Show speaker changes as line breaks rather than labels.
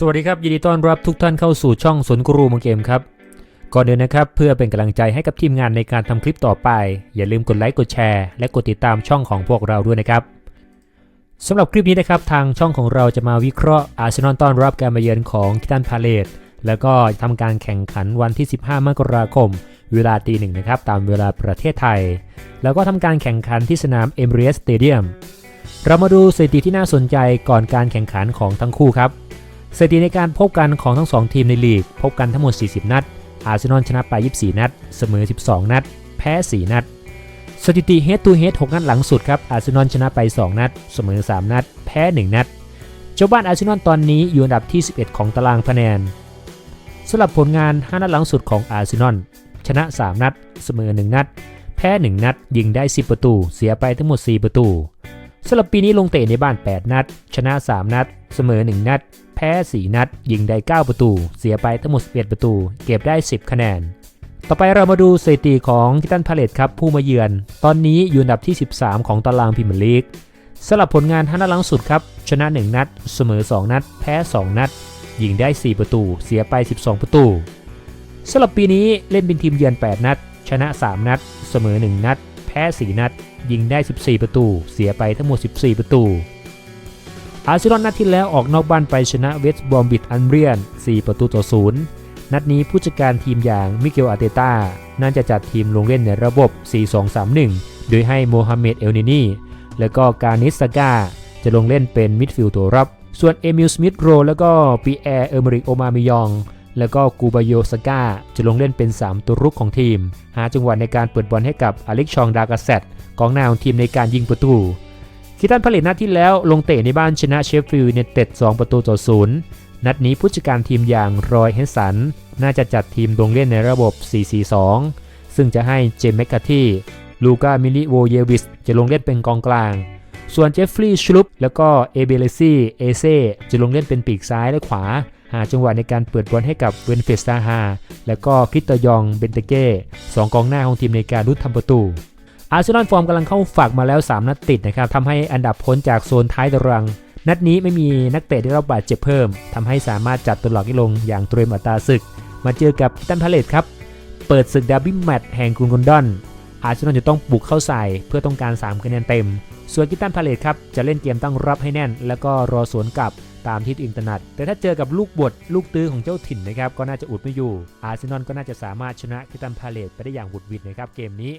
สวัสดีครับ ยินดีต้อนรับทุกท่านเข้าสู่ช่องสนกรูมังเกมครับ ก่อนอื่นนะครับ เพื่อเป็นกำลังใจให้กับทีมงานในการทำคลิปต่อไป อย่าลืมกดไลค์กดแชร์และกดติดตามช่องของพวกเราด้วยนะครับสำหรับคลิปนี้นะครับทางช่องของเราจะมาวิเคราะห์อาร์เซนอลต้อนรับการมาเยือนของคิตันพาเลตแล้วก็ทำการแข่งขันวันที่ 15 มกราคม เวลาตีหนึ่งนะครับตามเวลาประเทศไทย แล้วก็ทำการแข่งขันที่สนามเอม r ร t สเตเดียมเรามาดูสถิติที่น่าสนใจก่อนการแข่งขันของทั้งคู่ครับ สถิติในการพบกันของทั้ง 2 ทีมในลีก พบกันทั้งหมด 40 นัด อาร์เซนอลชนะไป 24 นัด เสมอ 12 นัด แพ้ 4 นัด สถิติ head to head 6นัดหลังสุดครับ อาร์เซนอลชนะไป 2 นัด เสมอ 3 นัด แพ้ 1 นัด เจ้าบ้านอาร์เซนอลตอนนี้อยู่อันดับที่ 11 ของตารางคะแนนสำหรับผลงาน 5 นัดหลังสุดของอาร์เซนอลชนะ 3 นัด เสมอ 1 นัด แพ้ 1 นัด ยิงได้ 10 ประตู เสียไปทั้งหมด 4 ประตู สำหรับปีนี้ลงเตะในบ้าน 8 นัด ชนะ 3 นัด เสมอ 1 นัด แพ้ 4 นัด ยิงได้ 9 ประตู เสียไปทั้งหมด 11 ประตู เก็บได้ 10 คะแนน ต่อไปเรามาดูสถิติของทิตันพาเลตครับผู้มาเยือน ตอนนี้อยู่อันดับที่ 13 ของตารางพรีเมียร์ลีกสำหรับผลงาน5นัดลังสุดครับ ชนะ 1 นัด เสมอ 2 นัด แพ้ 2 นัด ยิงได้ 4 ประตู เสียไป 12 ประตูสำหรับปีนี้เล่นเป็นทีมเยือน 8 นัด ชนะ 3 นัด เสมอ 1 นัด แพ้ 4 นัด ยิงได้ 14 ประตู เสียไปทั้งหมด 14 ประตู อาร์เซนอลนัดที่แล้วออกนอกบ้านไปชนะเวสต์บอมบิดอันเรียน 4 ประตูต่อ 0 นัดนี้ผู้จัดการทีมอย่างมิเกลอาเตต้าน่าจะจัดทีมลงเล่นในระบบ 4-2-3-1 โดยให้โมฮัมเหม็ดเอลนินีและก็การนิสซากาจะลงเล่นเป็นมิดฟิลด์ตัวรับ ส่วนเอมิลสมิธโรแล้วก็ปีแอร์เออร์มริกโอมามิยอง แล้วก็กูบาโยสกาจะลงเล่นเป็น 3 ตัวรุกของทีม หาจังหวะในการเปิดบอลให้กับอเล็กชองดากาเซตกองหน้าของทีมในการยิงประตู คิตันผลิตนัดที่แล้วลงเตะในบ้านชนะเชฟฟิลด์เนเต็ด 2 ประตูต่อศูนย์นัดนี้ผู้จัดการทีมอย่างรอยเฮนสัน น่าจะจัดทีมลงเล่นในระบบ 4-4-2 ซึ่งจะให้เจมส์แมคคาที่ลูกามิลิโวเยวิสจะลงเล่นเป็นกองกลาง ส่วนเจฟฟรีย์ชลุปแล้วก็เอเบเลซี่เอเซจะลงเล่นเป็นปีกซ้ายและขวา หาจังหวะในการเปิดบอลให้กับเวนเฟสตาฮาแล้วก็คริสเตยองเบนเตเก้สองกองหน้าของทีมในการรุดทำประตู อาร์เซนอลฟอร์มกำลังเข้าฝักมาแล้ว 3 นัดติดนะครับทำให้อันดับพ้นจากโซนท้ายตาราง นัดนี้ไม่มีนักเตะได้รับบาดเจ็บเพิ่มทำให้สามารถจัดตัวหลักให้ลงอย่างเตรียมอัตราศึก มาเจอกับคิตันพาเลตครับ เปิดศึกดาร์บี้แมตช์แห่งกรุงลอนดอน อาร์เซนอลจะต้องบุกเข้าใส่เพื่อต้องการ3คะแนนเต็ม ส่วนคิตันพาเลตครับจะเล่นเกมตั้งรับให้แน่น แล้วก็รอสวนกลับ ตามที่อินเองถนัดแต่ถ้าเจอกับลูกบดลูกตื้อของเจ้าถิ่นนะครับก็น่าจะอุดไม่อยู่อาร์เซนอลก็น่าจะสามารถชนะคิตันพาเลตไปได้อย่างบุดหวิดนะครับเกมนี้